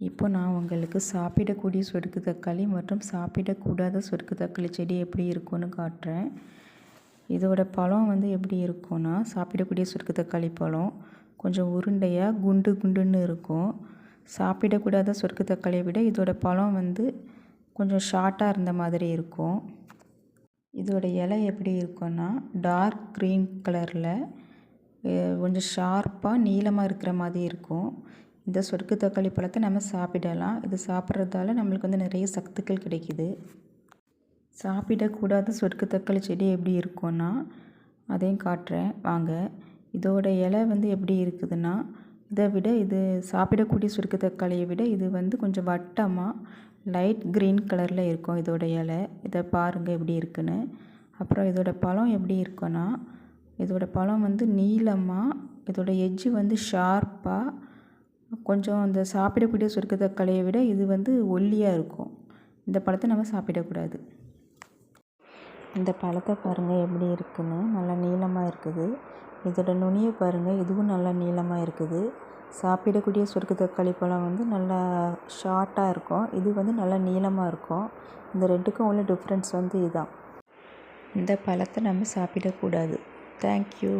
இப்போ நான் உங்களுக்கு சாப்பிடக்கூடிய சொருக்கு தக்காளி மற்றும் சாப்பிடக்கூடாத சொருக்கு தக்காளி செடி எப்படி இருக்கும்னு காட்டுறேன். இதோட பழம் வந்து எப்படி இருக்கும்னா சாப்பிடக்கூடிய சொருக்கு தக்காளி பழம் கொஞ்சம் உருண்டையாக குண்டு குண்டுன்னு இருக்கும். சாப்பிடக்கூடாத சொருக்கு தக்காளியை விட இதோட பழம் வந்து கொஞ்சம் ஷார்ட்டாக இருந்த மாதிரி இருக்கும். இதோட இலை எப்படி இருக்கும்னா டார்க் க்ரீன் கலரில் கொஞ்சம் ஷார்ப்பாக நீளமாக இருக்கிற மாதிரி இருக்கும். இந்த சொருக்கு தக்காளி பழத்தை நம்ம சாப்பிடலாம். இது சாப்பிட்றதால நம்மளுக்கு வந்து நிறைய சத்துக்கள் கிடைக்குது. சாப்பிடக்கூடாத சொருக்கு தக்காளி செடி எப்படி இருக்கும்னா அதையும் காட்டுறேன். வாங்க. இதோட இலை வந்து எப்படி இருக்குதுன்னா இதை விட இது சாப்பிடக்கூடிய சுருக்கு தக்காளியை விட இது வந்து கொஞ்சம் வட்டமாக லைட் க்ரீன் கலரில் இருக்கும் இதோட இலை. இதை பாருங்கள் எப்படி இருக்குன்னு. அப்புறம் இதோட பழம் எப்படி இருக்குன்னா இதோட பழம் வந்து நீளமாக இதோட எஜ்ஜு வந்து ஷார்ப்பாக கொஞ்சம் அந்த சாப்பிடக்கூடிய சுருக்கு தக்காளியை விட இது வந்து ஒல்லியாக இருக்கும். இந்த பழத்தை நம்ம சாப்பிடக்கூடாது. இந்த பழத்தை பாருங்கள் எப்படி இருக்குதுன்னு நல்லா நீளமாக இருக்குது. இதோட நுனியை பாருங்கள் இதுவும் நல்லா நீளமாக இருக்குது. சாப்பிடக்கூடிய சுருக்கு தக்காளி பழம் வந்து நல்லா ஷார்ட்டாக இருக்கும். இது வந்து நல்லா நீளமாக இருக்கும். இந்த ரெண்டுக்கும் உள்ள டிஃப்ரென்ஸ் வந்து இதுதான் இந்த பழத்தை நம்ம சாப்பிடக்கூடாது. தேங்க்யூ